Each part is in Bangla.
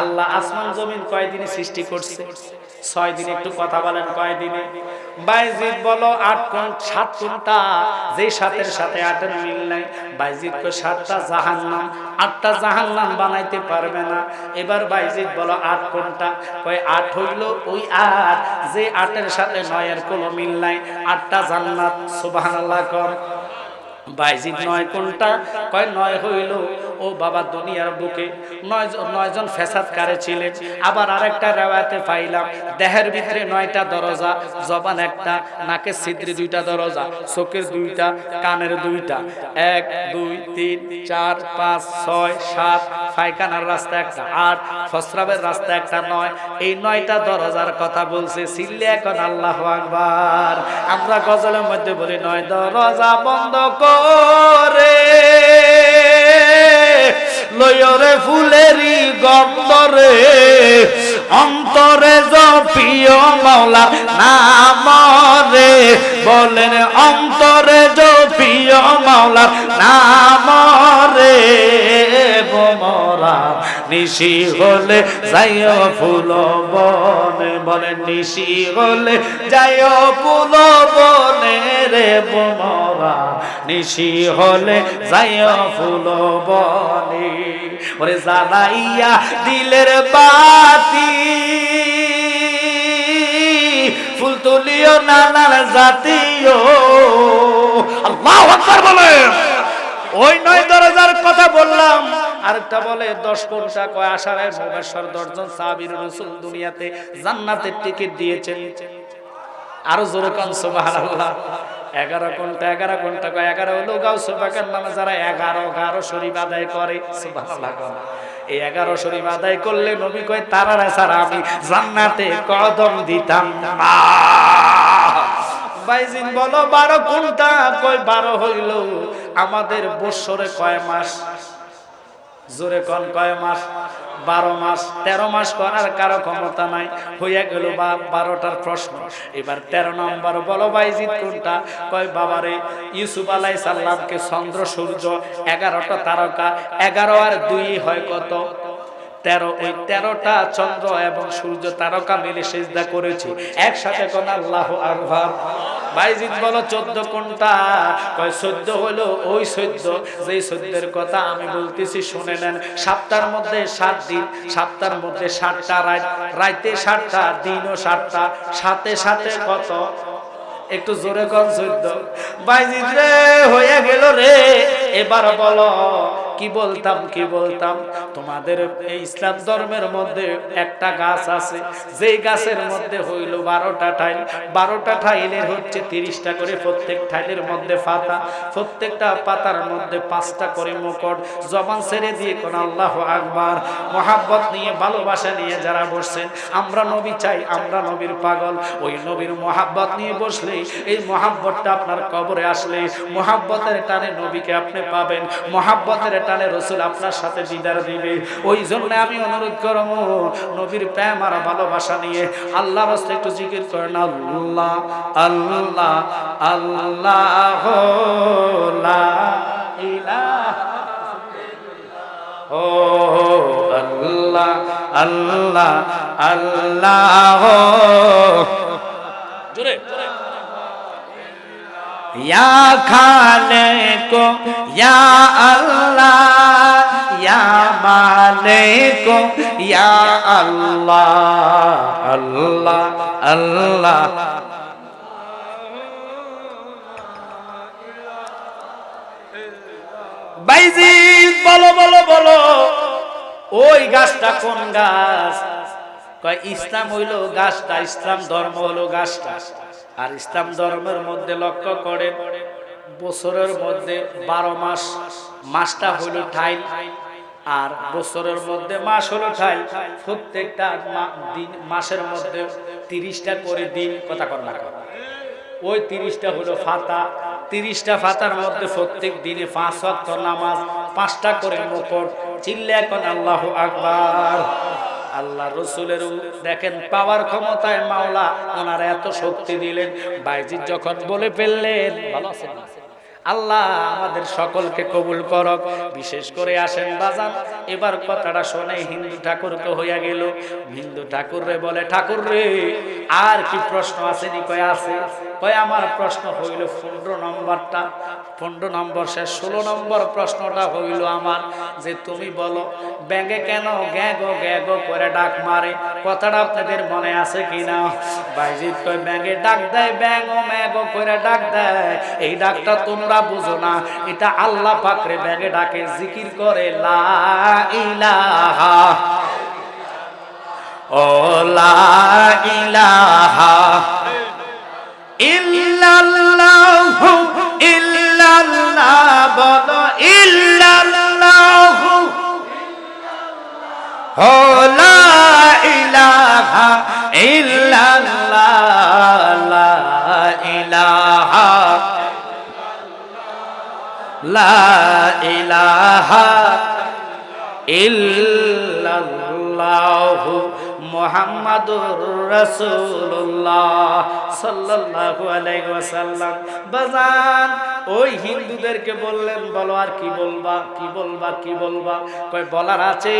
আল্লাহ আসমান জমিন কয়দিনে সৃষ্টি করছে? ছয় দিনে একটু কথা বলেন কয়দিনে? বাইজিদ বলো আট কোন সাত কোনটা যে সাতের সাথে আটের মিল নাই, বাইজিদ কো সাতটা জাহান্নাম। আটটা জাহান্নাম বানাইতে পারবে না। এবার বাইজিদ বলো আট কোনটা কয় আট হইল ওই আট। যে আটের সাথে নয়ের কোনো মিল নাই, আটটা জান্নাত, সুবহানাল্লাহ কর। বাইজিদ নয় কোনটা কয় নয় হইল ও বাবা দুনিয়ার বুকে নয় নয়জন ফেসাদ কারে ছিলেন। আবার আরেকটা রেওয়াতে পাইলাম, দেহের ভিতরে নয়টা দরজা, জবান একটা নাকের ছিদ্রে দুইটা দরজা, চোখের দুইটা, কানের দুইটা। এক, দুই, তিন, চার, পাঁচ, ছয়, সাত ফাইকানার রাস্তা একটা, আট ফসরাবের রাস্তা একটা, নয়। এই নয়টা দরজার কথা বলছে সিল্লে এখন আল্লাহ আকবার। আমরা গজলের মধ্যে বলি, নয় দরজা বন্ধ করে। লয়রে ফুলেরি গন্ধরে অন্তরে জপিও মাওলা নামরে বলেন অন্তরে জপিও মাওলা নামরে বোমরা নিশি হলে যাইও ফুল বনে। বলে নিশি হলে যাইও ফুল বনে রে বোমরা। নিশি হলে যাইও ফুল বনে। ওরে জ্বালাইয়া দিলের বাতি। ফুল তুলিও নানার জাতীয়। আল্লাহ বলেন। ওই নয় দরজার কথা বললাম। আরেকটা বলে, দশ কোনটা কয় আশারায় ভুবনেশ্বর দশজন সাবির রসুল দুনিয়াতে জান্নাতের টিকিট দিয়েছেন। আরও জোরে কান, সুবহানাল্লাহ। এগারো ঘণ্টা এগারো ঘণ্টা কয় এগারো হলো গাও সুবাকের নামে যারা এগারো এগারো শরীফ আদায় করে এই এগারো শরীফ আদায় করলে নবী কয়, তারা ছাড়া আমি জান্নাতে কদম দিতাম। না বাইজিন বলো, বারো কোনটা কয়, বারো হইল। আমাদের বৎসরে কয় মাস? জোরে কন কয় মাস? বারো মাস, তেরো মাস করার কারও ক্ষমতা নাই। হইয়া গেল বা বারোটার প্রশ্ন। এবার তেরো নম্বর বলো বাইজিৎ কোনটা? কয় বাবারে ইউসুফ আলাই সাল্লামকে চন্দ্র, সূর্য, এগারোটা তারকা, এগারো আর দুই হয় কত? তেরো, ওই তেরোটা চন্দ্র এবং সূর্য তারকা মিলে সেজদা করেছি। একসাথে কোন আল্লাহ আকবার। বাইজিৎ বলো, চোদ্দ কোনটা? কয়, চোদ্দ হলো ওই চোদ্দ। যেই চোদ্দের কথা আমি বলতেছি, শুনে নেন। সাতটার মধ্যে সাত দিন, সাতটার মধ্যে সাতটা রাত, রাইতে সাতটা, দিনও সাতটা। সাথে সাথে কত? একটু জোরে কম চোদ্দ। বাইজিৎ রে, হয়ে গেল রে। এবার বলো কি বলতাম কি বলতাম? তোমাদের এই ইসলাম ধর্মের মধ্যে একটা গাছ আছে। যেই গাছের মধ্যে হইল বারোটা ঠাইল বারোটা ঠাইলের হচ্ছে তিরিশটা করে প্রত্যেক ঠাইলের মধ্যে পাতা। প্রত্যেকটা পাতার মধ্যে পাঁচটা করে মুকট জবান ছেড়ে দিয়ে কোন আল্লাহ আকবার। মহাব্বত নিয়ে, ভালোবাসা নিয়ে যারা বসছেন, আমরা নবী চাই, আমরা নবীর পাগল। ওই নবীর মহাব্বত নিয়ে বসলে, এই মহাব্বতটা আপনার কবরে আসলে। মহাব্বতের টানে নবীকে আপনি পাবেন। মহাব্বতের টানে রসুল আপনার সাথে দিদার দিবে। ওই জন্য আমি অনুরোধ করব, নবীর প্রেম আর ভালোবাসা নিয়ে আল্লাহ রাস্তে একটু জিকির করেন। আল্লাহ আল্লাহ আল্লাহ ও আল্লাহ আল্লাহ আল্লাহ জোরে। یا خالق یا اللہ یا مالک یا اللہ اللہ اللہ বাইজি বলো বলো বলো ওই গাছটা কোন গাছ? ইসলাম হইল গাছটা, ইসলাম ধর্ম হলো গাছটা। আর ইসলাম ধর্মের মধ্যে লক্ষ্য করে বছরের মধ্যে বারো মাস, মাসটা হইল ঠাইল, আর বছরের মধ্যে মাস হলো ঠাইল। প্রত্যেকটা দিন, মাসের মধ্যে তিরিশটা করে দিন কথা কর না ওই তিরিশটা হলো ফাতা। তিরিশটা ফাতার মধ্যে প্রত্যেক দিনে পাঁচ ওয়াক্ত নামাজ, পাঁচটা করে মুকট চিল্লে এখন আল্লাহ আকবার। আল্লাহ রসুলের দেখেন পাওয়ার ক্ষমতায় মাওলা ওনারা এত শক্তি দিলেন। বাইজিৎ যখন বলে ফেললেন আল্লাহ আমাদের সকলকে কবুল করক। বিশেষ করে আসেন বাজান, এবার কথাটা শুনে হিন্দু ঠাকুরকে হইয়া গেল। হিন্দু ঠাকুর রে বলে, ঠাকুর রে, আর কি প্রশ্ন আছে নি? কয় আছে? কয়, আমার প্রশ্ন হইল পনেরো নম্বরটা। পনেরো নম্বর শেষ, ষোলো নম্বর প্রশ্নটা হইল আমার যে তুমি বলো ব্যাঙ্গে কেন গ্যাগো গ্যাগো করে ডাক মারে? কথাটা আপনাদের মনে আছে কিনা? বাইজিৎ কয় ব্যাঙ্গে ডাক দেয় ব্যাঙ্গো ম্যাগো করে ডাক দেয়। এই ডাকটা তোমরা বুঝো না, এটা আল্লাহ পাকরে ব্যাগে ডাকে, জিকির করে, লা ইলাহা। ও লা ইলাহা। ইল্লাল্লাহু ইল্লাল্লাহ বলো ইল্লাল্লাহু। লা ইলাহা ইল্লাল্লাহ। লা ইলাহা। লা ইলাহা ইল্লাল্লাহু মুহাম্মাদুর রাসূলুল্লাহ সাল্লাল্লাহু আলাইহি ওয়াসাল্লাম। বাজান ওই হিন্দুদেরকে বললেন, বলো আর কি বলবা কি বলবা কি বলবা? কয়, বলার আছে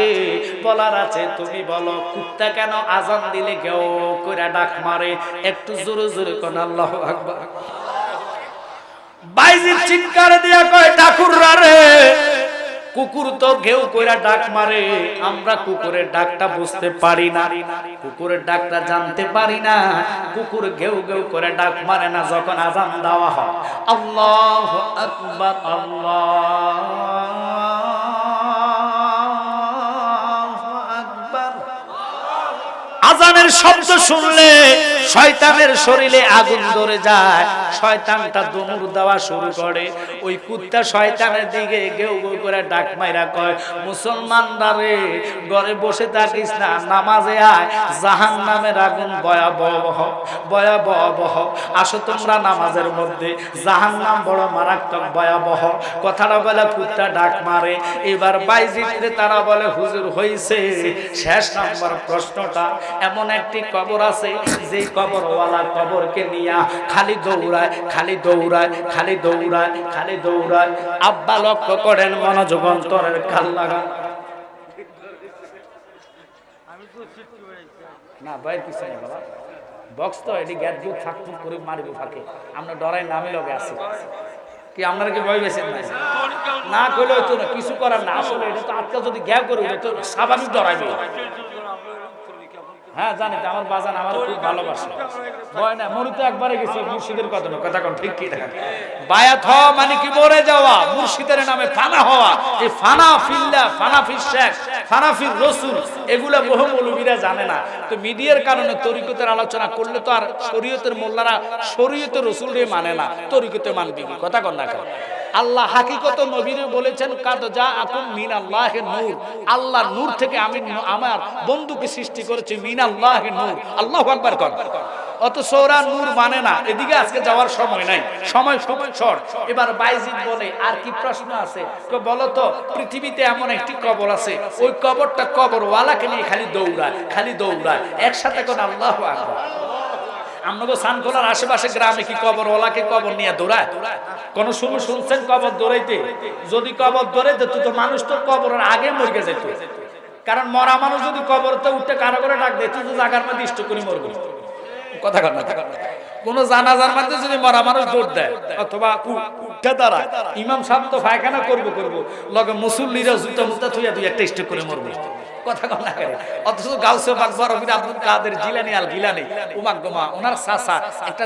বলার আছে, তুমি বলো, কুত্তা কেন আজান দিলে কেউ করে ডাক মারে? একটু জোরে জোরে কোন, আল্লাহ আকবার। বাইজির চিৎকার দিয়া কয়, ঠাকুররা রে কুকুর তো ঘেউ কইরা ডাক মারে, আমরা কুকুরের ডাকটা বুঝতে পারি না। কুকুরের ডাকটা জানতে পারি না, কুকুর ঘেউ ঘেউ করে ডাক মারে না যখন আজান দেওয়া হয়। আল্লাহ আকবার আল্লাহ আকবার। আজানের শব্দ শুনলে শয়তানের শরীরে আগুন ধরে যায়, শয়তানটা দমুর দেওয়া শুরু করে। ওই কুত্তা শয়তানের দিকে গেউ গেউ করে ডাক মাইরা কয়, মুসলমানরা রে, ঘরে বসে থাকিস না, নামাজে আয় জাহান নামের আগুন ভয়াবহ ভয়াবহ। আসো তোমরা নামাজের মধ্যে জাহান নাম বড় মারাত্মক ভয়াবহ। কথাটা বলে কুত্তা ডাক মারে। এবার বাইজিতে তারা বলে, হুজুর হইছে। শেষ নাম্বার প্রশ্নটা, এমন একটি কবর আছে যে কবরওয়ালা কবরকে নিয়া খালি দৌড়ায় খালি দৌড়ায় খালি দৌড়ায় খালি দৌড়ায়। আব্বা লক্ষ্য করেন মনোযোগ অন্তরের খাল লাগান না, বাইর কিছু নেই বাবা। বক্স তো এটি গ্যাস দিয়ে থাক করে মারিব ফাঁকে। আমরা ডরাই নামে লগে আছি। কি আপনারা কি ভয় পেয়েছেন না? করলে হইতো না, কিছু করার না। আসলে এটা তো আজকাল যদি গ্যাপ করে তো স্বাভাবিক ডরাইবে। হ্যাঁ জানি তো আমার বাজান আমার খুব ভালোবাসে ভয় না মরিতে একবারে গেছি মুর্শিদের কথা কথা কোন ঠিক কি দেখা বায়াত হওয়া মানে কি মরে যাওয়া মুর্শিদের নামে ফানা হওয়া এই ফানা ফিল্লা ফানা ফির শেখ ফানা ফির রসুল এগুলা বহু মৌলবীরা জানে না তো মিডিয়ার কারণে তরিকতের আলোচনা করলে তো আর শরীয়তের মোল্লারা শরীয়তের রসুল রে মানে না তরিকতে মানবি? কথা কন না? আল্লাহ হাকিকত নবীরে বলেছেন, কাদ যা আকুম মিন আল্লাহ নূর। আল্লাহ নূর থেকে আমি আমার বন্ধুকে সৃষ্টি করেছি মিন আল্লাহ নূর। আল্লাহ আকবার কর। অত সৌরা নূর মানে না। এদিকে আজকে যাওয়ার সময় নাই। সময় সময় শর্ট। এবার বাইজিদ বলে, আর কি প্রশ্ন আছে? তো বলো তো, পৃথিবীতে এমন একটি কবর আছে। ওই কবরটা কবরওয়ালাকে নিয়ে খালি দৌড়ায় খালি দৌড়ায়। একসাথে কোন আল্লাহ আকবার। আপনাকে সানখোলার আশেপাশে গ্রামে কি কবর ওলাকে কবর নিয়ে দৌড়ায়? কোন সময় শুনছেন কবর দৌড়াইতে? যদি কবর দৌড়াইতে, তো তো মানুষ তো কবরের আগে মরে যেত। কারণ মরা মানুষ যদি কবরতে উঠতে কারও করে ডাক দেয় তুই তো জাগার মধ্যে ইষ্ট করে মরবি। কথা না। কোন জানাজার মধ্যে যদি মরা মানুষ দৌড় দেয়, অথবা উঠে দাঁড়ায়, ইমাম সাহেব তো পায়খানা করব করব। লগে মুসল্লিরা জুতা মুতা থুইয়া দুই একটা স্টেক করে মরবে। গাউসে একটা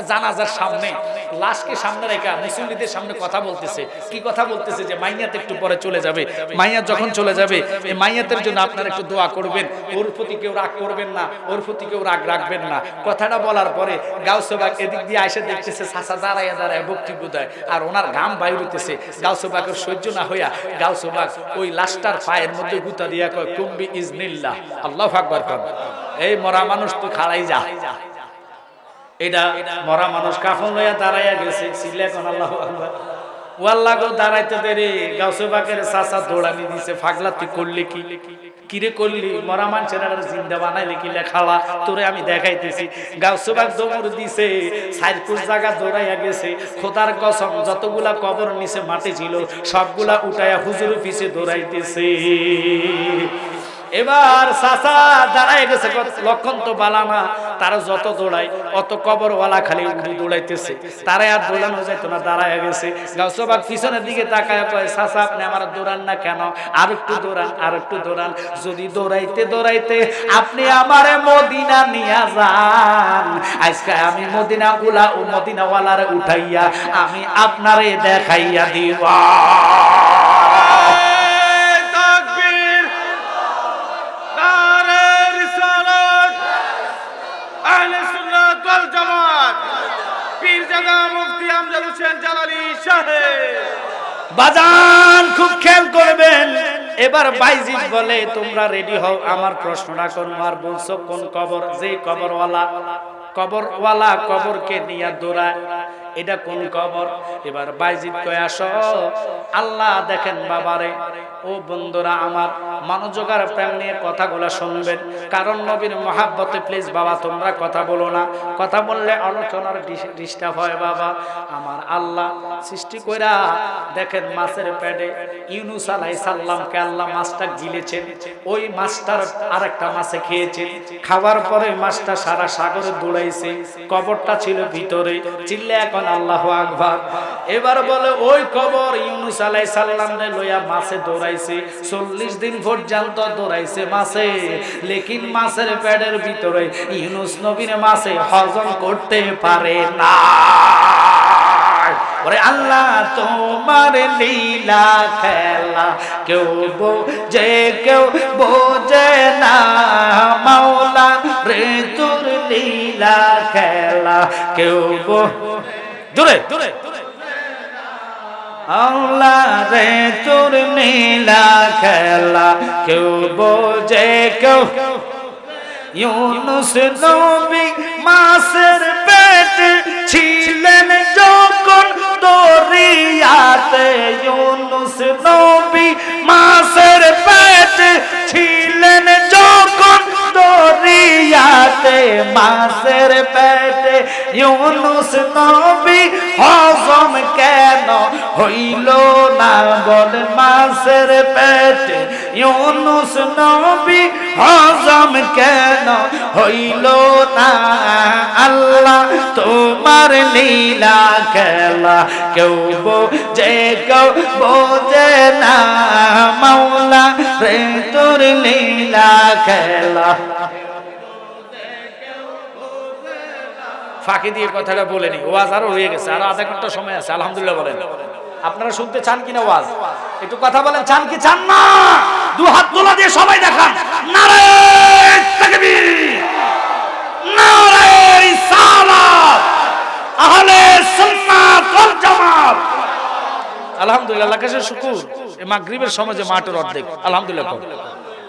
যখন চলে যাবে মাইয়াতের জন্য আপনারা একটু দোয়া করবেন। ওর প্রতি কেউ রাগ করবেন না, ওর প্রতি কেউ রাগ রাখবেন না। কথাটা বলার পরে গাউসেবাগ এদিক দিয়ে এসে দেখতেছে, চাচা দাঁড়াইয়া দাঁড়ায় বক্তব্য দেয়। আর ওনার ঘাম বাইর হইতেছে গাউসেবাগের সহ্য না হইয়া গাউসেবাগ ওই লাশটার পায়ের মধ্যে গুতা দিয়া কয়, কুম্বি ইজনিল্লাহ আল্লাহ আকবার কর। এই মরা মানুষ তো খাড়াই যা। এটা মরা মানুষ কাফন লইয়া দাঁড়াইয়া গেছে সিলে কোন আল্লাহ গো, দাঁড়াইতে দেরে। গাউসে বাকের চাচা দৌড়ানি দিছে, ফাগলা তুই করলি কি? কিরে করলি? মরা মানুষের আর জিন্দা কি লেখালা তোরে আমি দেখাইতেছি। গাউসে বাক দৌড় দিছে সাইরকুল জায়গা দৌড়াইয়া গেছে। খোদার কসম, যতগুলা কবর নিচে মাটি ছিল, সবগুলা উঠাইয়া হুজুর পিছে দৌড়াইতেছে। এবার চাচা দাঁড়ায় গেছে লক্ষণ তো বালানা তারা যত দৌড়ায়, অত কবরওয়ালা খালি উঠে দৌড়াইতেছে। তারা আর দৌড়ানো যাইত না, দাঁড়ায় গেছে। গাছবাগ পিছনের দিকে তাকায় কয় চাচা আপনি আমার দৌড়ান না কেন? আর একটু দৌড়ান, আর একটু দৌড়ান। যদি দৌড়াইতে দৌড়াইতে আপনি আমারে মদিনা নিয়ে যান, আজকে আমি মদিনা উলা ও মদিনাওয়ালারে উঠাইয়া আমি আপনারে দেখাইয়া দিবা। বাজান খুব খেয়াল করবেন। এবার বাইজিদ বলে, তোমরা রেডি হও, আমার প্রশ্নটা কোন আর বলছো? কোন কবর? যে কবরওয়ালা কবরওয়ালা কবরকে নিয়ে দৌড়ায়। এটা কোন কবর? এবার বাইজিদ কয়ে আসো, আল্লাহ দেখেন বাবারে, ও বন্ধুরা আমার মনোযোগার প্রেম নিয়ে কথাগুলো শুনবেন। কারণ নবীর মহাব্বতে প্লিজ বাবা তোমরা কথা বলো না। কথা বললে আলোচনার ডিস্টার্ব হয় বাবা। আমার আল্লাহ সৃষ্টি কইরা দেখেন মাছের পেটে ইউনুস আলাই সাল্লামকে আল্লাহ মাছটা গিলেছেন। ওই মাছটার আরেকটা মাছে খেয়েছেন। খাওয়ার পরে মাছটা সারা সাগরে দৌড়াইছে কবরটা ছিল ভিতরে। চিল্লে এখন আল্লাহ আকবার। এবার বলে, ওই কবর ইউনুস আলাই সাল্লাম লইয়া মাছে দৌড়াইছে। চল্লিশ দিন পর্যন্ত দৌড়াইছে মাছে। লেকিন মাছের পেটের ভিতরে ইউনুস নবীর মাছে হজম করতে পারে না। ওরে আল্লাহ, তোমার লীলা খেলা কেউ বোঝে কেউ বোঝে না। মাওলা রে তোর লীলা খেলা কেউ বো দূরে আল্লাহ রে তোর নীলা খেলা কেউ বোঝে কেউ। ইউনুস নবী মাসের পেট ছিলেন যখন ইউনুস ইউনুস নবী হজম কেন হইল না? বল মাসের পেটে। ইউনুস নবী হজম কেন হইল না? আল্লাহ তোমার লীলা খেলা কেউ বোঝে কেউ বোঝে না। মাওলা রে তোর লীলা খেলা। ফাঁকি দিয়ে কথাটা বলে নি। ওয়াজ আরও হয়ে গেছে, আরও আধা ঘণ্টা সময় আছে, আলহামদুলিল্লাহ বলেন। আপনারা শুনতে চান কিনা ওয়াজ? একটু কথা বলেন, চান কি চান না? দু হাত তোলা দিয়ে সবাই দেখান। নারায়ণ তাকবীর। নারায়ণ সালাত। আহলে সুন্নাত ওয়াল জামাত। আলহামদুলিল্লাহ আল্লাহ কাছে শুকুর। এই মাগরিবের সময় যে মাঠের অর্ধেক। আলহামদুলিল্লাহ।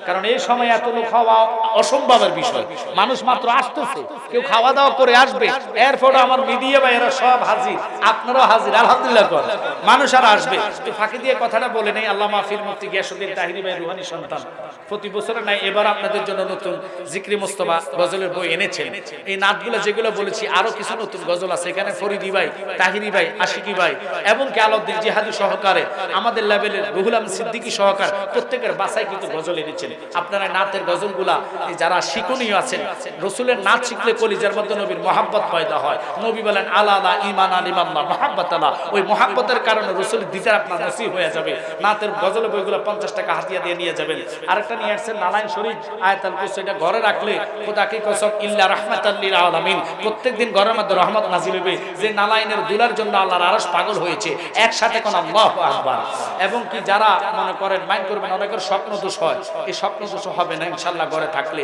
কারণ এই সময় এত লোক খাওয়া অসম্ভবের বিষয়। মানুষ মাত্র আসতেছে, কেউ খাওয়া দাওয়া করে আসবে। এরপর আমার মিডিয়া বা এরা সব হাজির। আপনারাও হাজির, আলহামদুলিল্লাহ কর। মানুষ আর আসবে। তো ফাঁকি দিয়ে কথাটা বলে নেই, আল্লাহ মাহফির মুফতি গিয়াসুদ্দিন তাহিরি ভাই রুহানি সন্তান। প্রতি বছরের নাই এবার আপনাদের জন্য নতুন জিক্রি মোস্তফা গজলের বই এনেছেন। এই নাটগুলো যেগুলো বলেছি, আরও কিছু নতুন গজল আছে। এখানে ফরিদি ভাই, তাহিরি ভাই, আশিকি ভাই এবং কে আলদ্দিন জিহাদি সহকারে আমাদের লেভেলের রুহুল আহমদ সিদ্দিকী সহকার প্রত্যেকের বাসায় কিন্তু গজল এনেছেন। আপনারা নাতের গজলগুলা যারা শিকনীয় আছেন, রসুলের নাচ শিখলে কলিজার মধ্যে নবীর মহাব্বত পয়দা হয়। নবী বলেন, আলা আলা ইমান মহাব্বত আলা। ওই মহাব্বতের কারণে রসুল দিদার আপনার নসিব হয়ে যাবে। নাতের গজল বইগুলো পঞ্চাশ টাকা হাতিয়া দিয়ে নিয়ে যাবেন। আরেকটা নিয়ে আসছেন নালাইন শরীফ, আয়াতাল কুরসি। এটা ঘরে রাখলে খোদা কি কসম? ইল্লা রাহমাতাল্লিল আলামিন। প্রত্যেকদিন ঘরের মধ্যে রহমত নাজিল হবে। যে নালাইনের দুলার জন্য আল্লাহর আরশ পাগল হয়েছে, একসাথে কোন আল্লাহু আকবার। এবং কি যারা মনে করেন, মাইন্ড করবেন, অনেকের স্বপ্ন দোষ হয়। এই স্বপ্ন দোষ হবে না, ইনশাল্লাহ ঘরে থাকলে।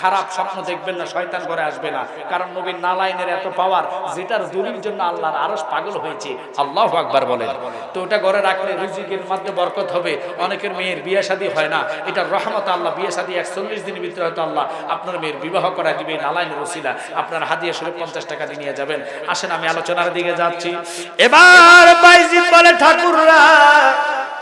খারাপ স্বপ্ন দেখবেন না, শয়তান ঘরে আসবে না। কারণ নবীর নালাইনের এত পাওয়ার যেটার দলির জন্য আল্লাহর আরস পাগল হয়েছে। আল্লাহ আকবার বলেন। তো ওটা ঘরে রাখলে রিজিকের মধ্যে বরকত হবে। অনেকের মেয়ের বিয়ে শাদী হয় না। এটা রহমত আল্লাহ, বিয়ে শাদী একচল্লিশ দিনের ভিতরে হয়তো আল্লাহ আপনার মেয়ের বিবাহ করা দিবে নালাইনের ওসিলা। আপনার হাদিয়া শুরু পঞ্চাশ টাকা দিয়ে নিয়ে যাবেন। আসেন, আমি আলোচনার দিকে যাচ্ছি। এবার বাইজিৎ বলে, ঠাকুররা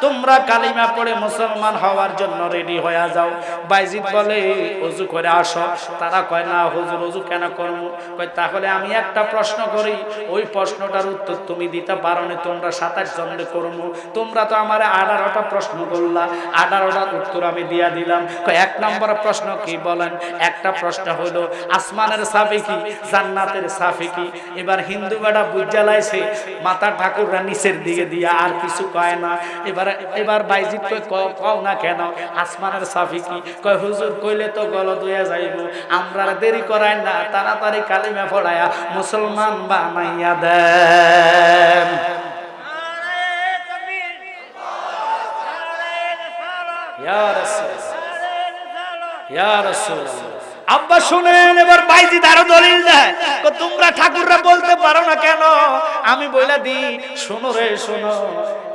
তোমরা কালিমা পড়ে মুসলমান হওয়ার জন্য রেডি হয়ে যাও। বাইজিৎ বলে অজু করে আসো। তারা কয়, না, হুজুর অজু কেন করব? কয়, তাহলে আমি একটা প্রশ্ন করি। ওই প্রশ্নটার উত্তর তুমি দিতে পারো না, তোমরা সাতাশ জনে করব। তোমরা তো আমার আঠারোটা প্রশ্ন করলা। আঠারোটার উত্তর আমি দিয়া দিলাম। কয়, এক নম্বর প্রশ্ন কি বলেন? একটা প্রশ্ন হলো, আসমানের সাফে কি, জান্নাতের সাফে কি? এবার হিন্দু বেড়া বুঝালাইছে মাতা ঠাকুররা নিচের দিকে দিয়া আর কিছু কয় না। এবার এবার বাইজিৎ কয়, ক- কও না কেন? আসমানের সাফি কি? কয়, হুজুর কইলে তো গলত হইয়া যাইব। আমরা দেরি করাই না, তাড়াতাড়ি কালিমা পড়ায়া মুসলমান বানাইয়া দেন। আব্বা শুনেন, এবার বাইজি আরও দলিল দেয়। তোমরা ঠাকুররা বলতে পারো না আমি বইলা দি শোনো রে, শোনো।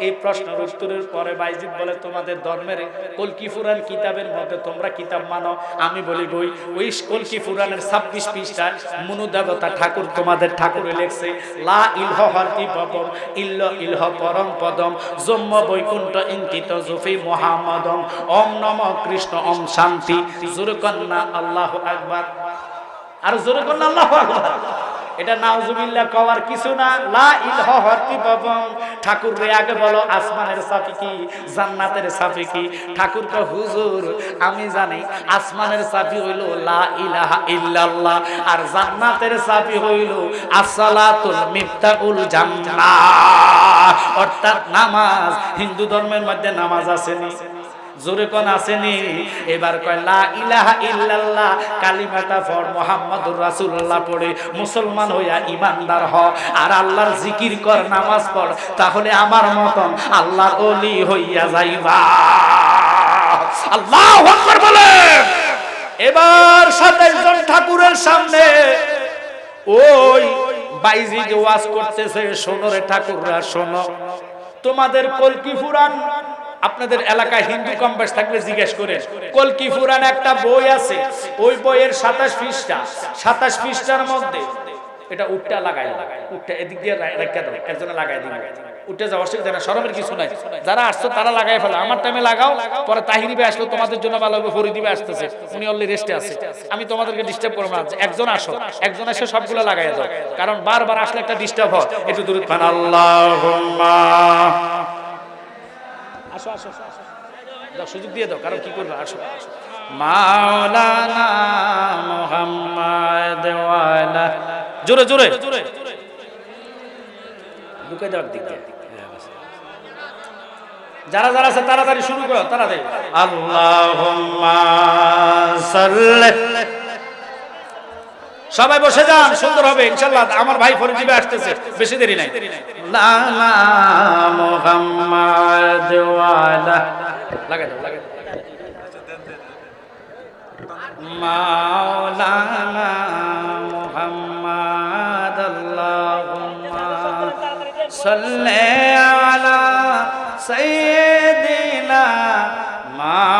এই প্রশ্নের উত্তরের পরে বাইজিৎ বলে, তোমাদের ধর্মের কলকি ফুরান কিতাবের মধ্যে তোমরা কিতাব মানো? আমি বলি, বই, ওই কলকি ফুরানের ছাব্বিশ পৃষ্ঠায় মনু ঠাকুর তোমাদের ঠাকুরে লেখছে। লা ইলহ হরতি পবম ইল্ল ইলহ পরম পদম, জম্ম বৈকুণ্ঠ ইঙ্কিত জুফি মোহাম্মদম। ওম নম কৃষ্ণ, ওম শান্তি। জোরে কন্যা আল্লাহ আকবার। আর জোরে কন্যা আল্লাহ আকবার। এটা নাউজুবিল্লাহ কওয়ার কিছু না। লা ইলহ হরতি পবম ঠাকুর রে আগে বলো, আসমানের সাফি কি, জান্নাতের সাফি কি? ঠাকুর কে হুজুর, আমি জানি আসমানের সাফি হইল লা ইলাহা ইল্লাল্লাহ, আর জান্নাতের সাফি হইল আসসালাতুল মিফতাউল জান্নাহ। অর্থাৎ নামাজ, হিন্দু ধর্মের মধ্যে নামাজ আসেনি। জোরে কোন আসেনি? এবার কয়, লা ইলাহা ইল্লাল্লাহ কালিমাটা ফর মুহাম্মাদুর রাসূলুল্লাহ পড়ে। মুসলমান হইয়া ইমানদার হ। আর আল্লাহর জিকির কর, নামাজ পড়। তাহলে আমার মতন আল্লাহর ওলি হইয়া যাইবা। আল্লাহু আকবার বলে। এবার 27 জন ঠাকুরের সামনে ওই বাইজি যে ওয়াজ করতেছে, শোনো ঠাকুররা, শোনো। তোমাদের কলকি ফুরান আপনাদের এলাকায় হিন্দু কম্পাস থাকলে জিজ্ঞেস করে কলকি ফুরান একটা বই আছে? ওই বইয়ের সাতাশ পৃষ্ঠা, সাতাশ পৃষ্ঠার মধ্যে এটা উঠটা লাগাই উঠটা এদিক দিয়ে একজনে লাগাই দিবে উঠে যাওয়া অসুবিধা না সরমের কিছু নাই। যারা আসছো তারা লাগাই ফেলো। আমার টাইমে লাগাও, পরে আসলো, তোমাদের জন্য ভালো হবে আসতেছে। উনি রেস্টে আছে। আমি তোমাদেরকে ডিস্টার্ব করব না। একজন আসো, একজন এসে সবগুলো লাগাই দাও। কারণ বারবার আসলে একটা ডিস্টার্ব হয়। একটু আল্লাহুম্মা আসো আসো। দাও সুযোগ দিয়ে দাও কারণ কি করবে? আসো মাওলানা মুহাম্মদ ওয়ালা। জোরে জোরে। জোরে ঢুকে দাও দিক দিয়ে। যারা যারা আছে তাড়াতাড়ি শুরু করো তাড়াতাড়ি। আল্লাহুম্মা সাল্লি। সবাই বসে যান সুন্দর হবে ইনশাআল্লাহ। আমার ভাই ফরিদিবে আসতেছে বেশি দেরি নাই। মাওলানা মুহাম্মদ আল্লাহুম্মা সাল্লি আলা সাইয়্যিদিনা মাওলানা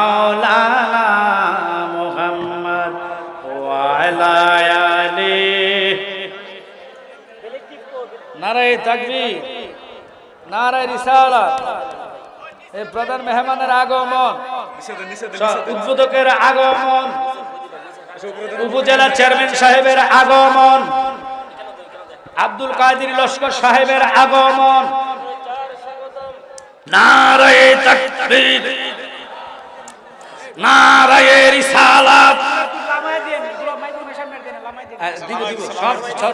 তাকবীর নারায় রিসালাত এই প্রধান মেহমানের আগমন উদ্বোধকের আগমন উপজেলা চেয়ারম্যান সাহেবের আগমন আব্দুল কাদির লস্কর সাহেবের আগমন নারায় তাকবীর নারায় রিসালাত দিব দিব সব সব।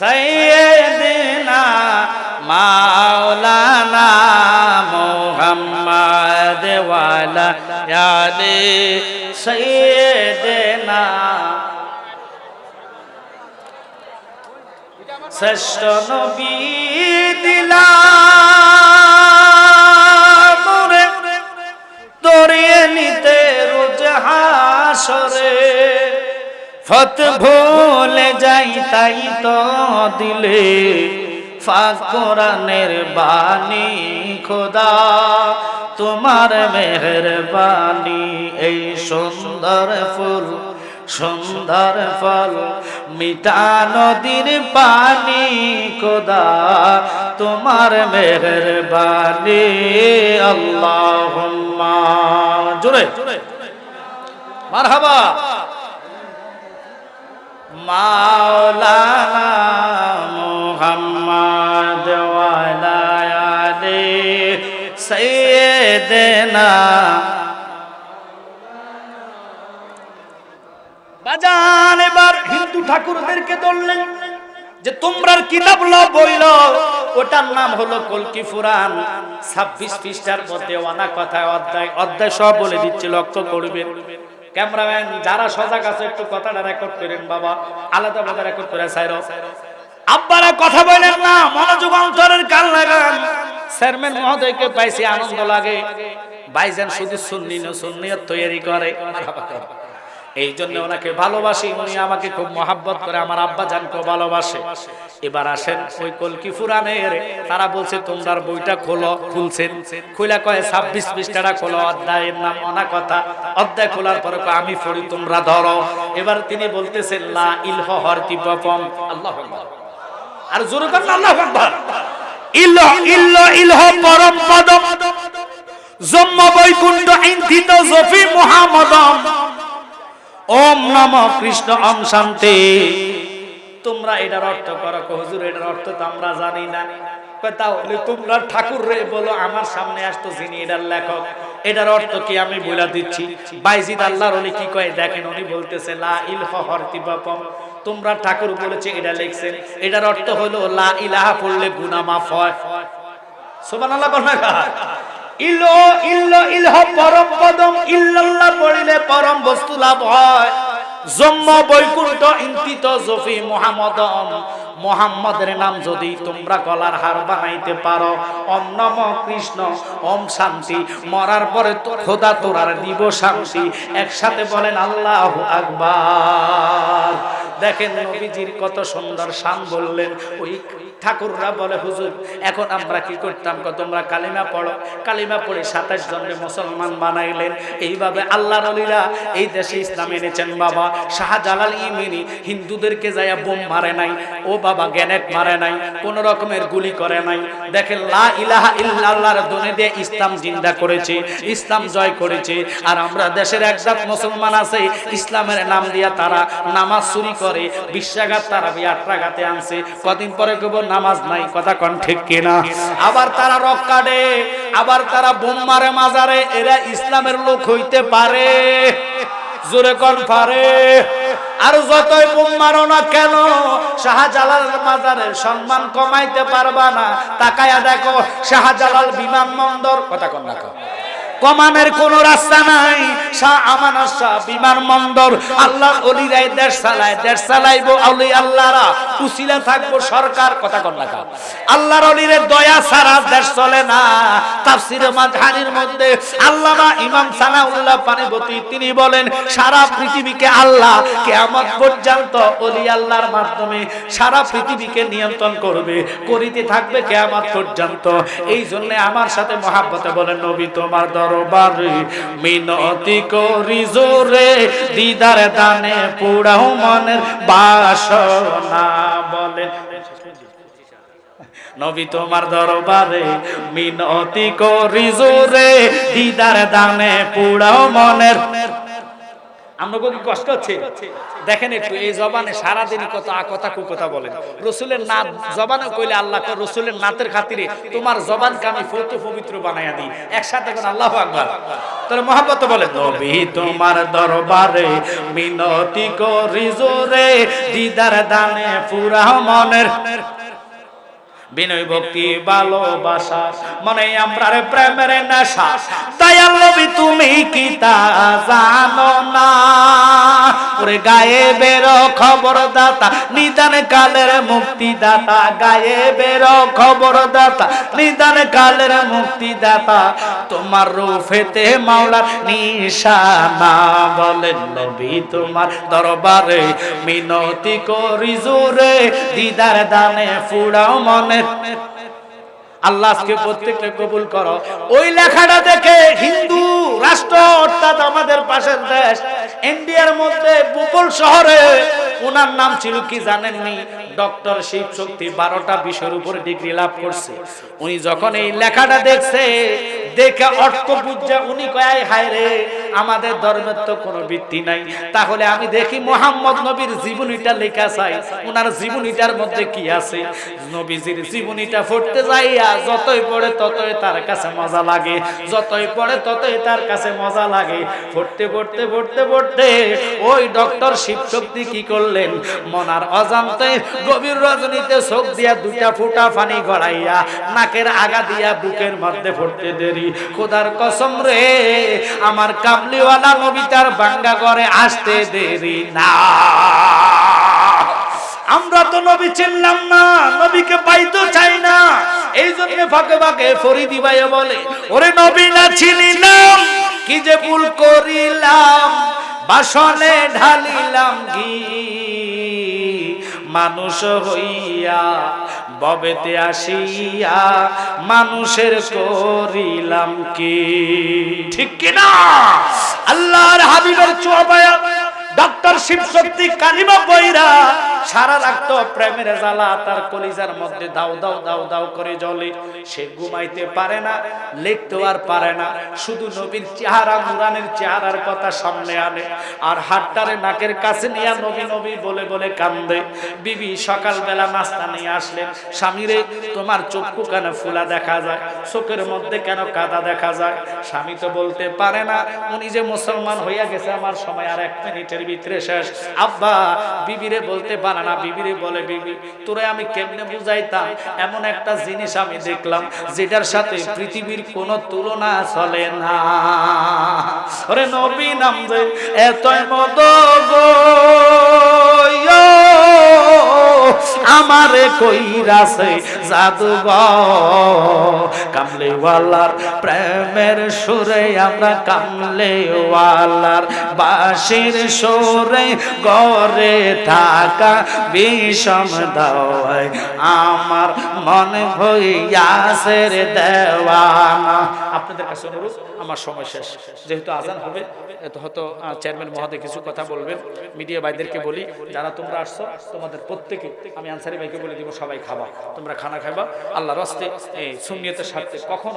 সৈয়দনা মাওলানা মোহাম্মদ ওয়ালা আলে সৈয়দনা শ্রেষ্ঠ নবী দিলাম রে দরিয়ে নিতে রোজ হাসরে। ফত ভুলে যাই তাই তো দিলে ফাঁক কোরআনের বাণী, খোদা। তোমার মেহরবানি, এই সুন্দর ফুল, সুন্দর ফল। মিঠা নদীর পানি, খোদা। তোমার মেহরবানি আল্লাহ জোরে। মারহাবা। মাওলানা মুহাম্মদ ওয়ালা আলি সাইয়্যিদিনা বাজান এবার হিন্দু ঠাকুরদেরকে ধরলেন যে তোমরার কিতাব ল বইল ওটার নাম হলো কলকি ফুরান ছাব্বিশ পৃষ্ঠার মধ্যে অনা কথায় অধ্যায় অধ্যায় সব বলে দিচ্ছে, লক্ষ্য করবেন। ক্যামেরাম্যান, যারা সজাগ আছে, একটু কথাটা রেকর্ড করেন বাবা। আলাদা আলাদা রেকর্ড করে সাইর আব্বারা কথা বলেন না, মনোযোগ অন্তরের কান লাগান। চেয়ারম্যান মহোদয়কে পাইছি আনন্দ লাগে। বাইজান শুধু সুন্নি না সুন্নিয়ত তৈরি করে। এই জন্য ওনাকে ভালোবাসি, উনি আমাকে খুব মহাব্বত করে, আমার আব্বা জানকেও ভালোবাসে। এবার আসেন ওই কলকি ফুরানের তারা বলছে, তোমরার বইটা খোলো, খুলছেন। খুলে কয়ে, ছাব্বিশ পৃষ্ঠাটা খোলো, অধ্যায়ের নাম অনা কথা অধ্যায় খোলার পরে আমি পড়ি, তোমরা ধরো। এবার তিনি বলতেছেন, লা ইলহ হরতি বপম আল্লাহ আর জোরে করেন আল্লাহ আকবার। ইল্ল ইল্ল, ইলহ, পরম পদম। জম্ম বৈকুণ্ঠ, ইন্থিত, জফি মুহাম্মদম ওম নম কৃষ্ণ ওম শান্তি। তোমরা এটার অর্থ করো হুজুর, এটার অর্থ তো আমরা জানি না। তাহলে তোমরা ঠাকুর রে বলো, আমার সামনে আসতো যিনি এটার লেখক। এটার অর্থ কি আমি বলে দিচ্ছি? বাইজিদ আল্লাহর ওলি কি কয়? দেখেন, উনি বলতেছে, লা ইলহ হরতি বাপম তোমরা ঠাকুর বলেছে, এটা লিখছেন। এটার অর্থ হলো, লা ইলাহা পড়লে গুনাহ মাফ হয়। সুবহানাল্লাহ বল না ইলো ইল্লো ইলহ পরম পদম ইল্লাল্লাহ পড়িলে পরম বস্তু লাভ হয়। জম্ম বৈকুণ্ঠ ইন্তিত জফি মুহাম্মদম। মোহাম্মদের নাম যদি তোমরা গলার হার বানাইতে পারো। ওম নম কৃষ্ণ, ওম শান্তি। মরার পরে তো খোদা তোরার দিব শান্তি। একসাথে বলেন, আল্লাহ আকবার। দেখেন নবীজির কত সুন্দর শান বললেন। ওই ঠাকুররা বলে, হুজুর, এখন আমরা কি করতাম তোমরা কালিমা পড়ো। কালিমা পড়ে সাতাশ জনকে মুসলমান বানাইলেন। এইভাবে আল্লাহ রলিরা এই দেশে ইসলাম এনেছেন, বাবা। শাহজালাল ইমিনি হিন্দুদেরকে যাইয়া বোম মারে নাই। ও বাবা গ্যানেট মারে নাই, কোন রকমের গুলি করে নাই। দেখেন, লা ইলাহা ইল্লাল্লাহর দনে দিয়ে ইসলাম জিন্দা করেছে, ইসলাম জয় করেছে। আর আমরা দেশের একজাত মুসলমান আছে, ইসলামের নাম দিয়া তারা নামাজ চুরি করে বিশ্বাঘাত তারা বিয়াট্রাঘাতে আনছে। কদিন পরে কেব নামাজ নাই, কথা কন ঠিক কিনা? আবার তারা রক কাটে, আবার তারা বোম মারে মাজারে, এরা ইসলামের লোক হইতে পারে। জোরে কন পারে। আর যতই বোম মারো না কেন, শাহজালাল মাজারের সম্মান কমাইতে পারবা না তাকায়া দেখো, শাহজালাল বিমানবন্দর, কথা কন্যা। কমানের কোন রাস্তা নাই। শাহ আমানত শাহ বিমানবন্দর। আল্লাহর অলিরাই দেশ চালায়, দেশ চালাইবো আলি আল্লাহরা। উসিলা থাকব সরকার, কথা কন কন। আল্লাহর অলিরের দয়া ছাড়া দেশ চলে না। তাফসিরে মাঝহানির মধ্যে আল্লামা ইমাম সানাউল্লাহ পানিবতী, তিনি বলেন, সারা পৃথিবীকে আল্লাহ কিয়ামত পর্যন্ত অলি আল্লাহর মাধ্যমে সারা পৃথিবীকে নিয়ন্ত্রণ করবে, করিতে থাকবে কিয়ামত পর্যন্ত। এই জন্য আমার সাথে মহাব্বতে বলেন, নবী তোমার দরবারে মিনতি করি জোরে, দিদার দানে পুরাও মনের বাসনা বলে নবী তোমার দরবারে মিনতি করি জোরে, দিদার দানে পুরাও মনের আমরা কষ্ট হচ্ছে। দেখেন একটু, এই জবানে সারাদিন কত কথা কু কথা বলেন। রসুলের নাত কইলে আল্লাহ রসুলের নাতের খাতিরে তোমার ফৌত পবিত্র বানাইয়া দিই। একসাথে এখন আল্লাহ আকবার। বলে নবী তোমার দরবারে মিনতি করি জোরে দিদার দানে পুরা মনের বিনয় ভক্তি, ভালোবাসা, মনে আমরা প্রেমের নেশা। দয়াল নবী তুমি কি তা জানো না? ওরে গায়ে বেরো খবর দাতা নিদান কালের মুক্তি দাতা গায়ে বেরো খবর দাতা নিদান কালের মুক্তি দাতা তোমার রূপেতে মাওলার নিশানা বলেন নবী, তোমার দরবারে মিনতি করি জোরে, দিদার দানে ফুড়াও মনে আল্লাহ আজকে প্রত্যেকটা কবুল করো। ওই লেখাটা দেখে হিন্দু রাষ্ট্র অর্থাৎ আমাদের পাশের দেশ ইন্ডিয়ার মধ্যে বুকুল শহরে ওনার নাম ছিল কি জানেননি? ডক্টর শিব শক্তি বারোটা বিষয়ের উপরে ডিগ্রি লাভ করছে। উনি যখন এই লেখাটা দেখছে দেখে অর্থ বুঝছে উনি কয় হায় রে, আমাদের ধর্মের তো কোনো ভিত্তি নাই। তাহলে আমি দেখি মোহাম্মদ নবীর জীবনীটা লেখা চাই ওনার জীবনীটার মধ্যে কি আছে? নবীজির জীবনীটা পড়তে যাইয়া যতই পড়ে ততই তার কাছে মজা লাগে। যতই পড়ে ততই তার কাছে মজা লাগে। পড়তে পড়তে পড়তে পড়তে ওই ডক্টর শিবশক্তি কি করলেন? মনার অজান্তে গভীর রজনীতে চোখ দিয়া দুটা ফুটা পানি গড়াইয়া নাকের আগা দিয়া বুকের মধ্যে পড়তে দেরি খোদার কসম রে, আমার কাবলিওয়ালা নবী তার বাঙ্গা করে আসতে দেরি না। আমরা তো নবী চিনলাম না, নবীকে পাইতে চাই না। এই জন্য ফাঁকে ফাঁকে ফরিদি ভাই বলে, ওরে নবী না চিনিলাম, কি যে ভুল করিলাম, বাসনে ঢালিলাম ঘি। মানুষ হইয়া ববেতে আসিয়া মানুষের করিলাম কি? ঠিক কিনা? আল্লাহর হাবিবের চোয়াবায়া ডক্টর শিব শক্তি কালিমা বইরা সারা রাখতো প্রেমের জ্বালা তার কলিজার মধ্যে দাও দাও দাও দাও করে জ্বলে। সে ঘুমাইতে পারে না, লিখতেও আর পারে না। শুধু নবীর চেহারা, নুরানের চেহারার কথা সামনে আনে। আর হাতটারে নাকের কাছে নিয়ে নবী নবী বলে বলে কান্দে। বিবি সকালবেলা নাস্তা নিয়ে আসলেন। স্বামীরে, তোমার চক্ষু কেন ফুলা দেখা যায়? চোখের মধ্যে কেন কাদা দেখা যায়? স্বামী তো বলতে পারে না, উনি যে মুসলমান হইয়া গেছে আমার সময় আর এক মিনিটের ভিতরে শেষ। আব্বা, বিবিরে বলতে পারে না, বিবিরে বলে, বিবি, তোরে আমি কেমনে বুঝাইতাম? এমন একটা জিনিস আমি দেখলাম, যেটার সাথে পৃথিবীর কোনো তুলনা চলে না। ওরে নবী নাম এত মদ গো আমারে কইরাছে জাদুগ কামলেওয়ালার প্রেমের সুরে আমরা কামলেওয়ালার বাঁশির সুরে গড়ে থাকা বিষম দাওয়ায় আমার মনে হইয়াছে রে দেওয়ানা। আপনাদের কাছে অনুরোধ, আমার সময় শেষ। যেহেতু আজান হবে হয়তো চেয়ারম্যান মহোদয় কিছু কথা বলবেন। মিডিয়া ভাইদেরকে বলি, যারা তোমরা আসছো, তোমাদের প্রত্যেকে আমি আনসারি ভাইকে বলে দিব, সবাই খাবা, তোমরা খানা খাবা আল্লাহ রস্তে এই সুন্নিয়তের স্বার্থে কখনো